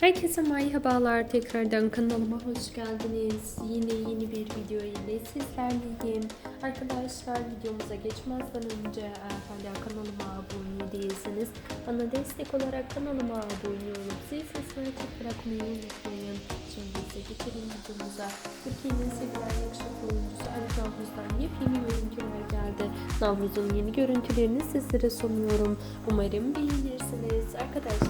Herkese merhabalar. Tekrardan kanalıma hoş geldiniz. Yine yeni bir video ile sizlerleyim. Arkadaşlar videomuza geçmezden önce eğer kanalıma abone değilseniz bana destek olarak kanalıma abone olup zil sesini açık bırakmayı unutmayın. Şimdi ise geçelim videomuza. Türkiye'nin sevilen yakışıklı oyuncusu Ali Navruz'dan yepyeni görüntüler geldi. Navruz'un yeni görüntülerini sizlere sunuyorum. Umarım beğenirsiniz. Arkadaşlar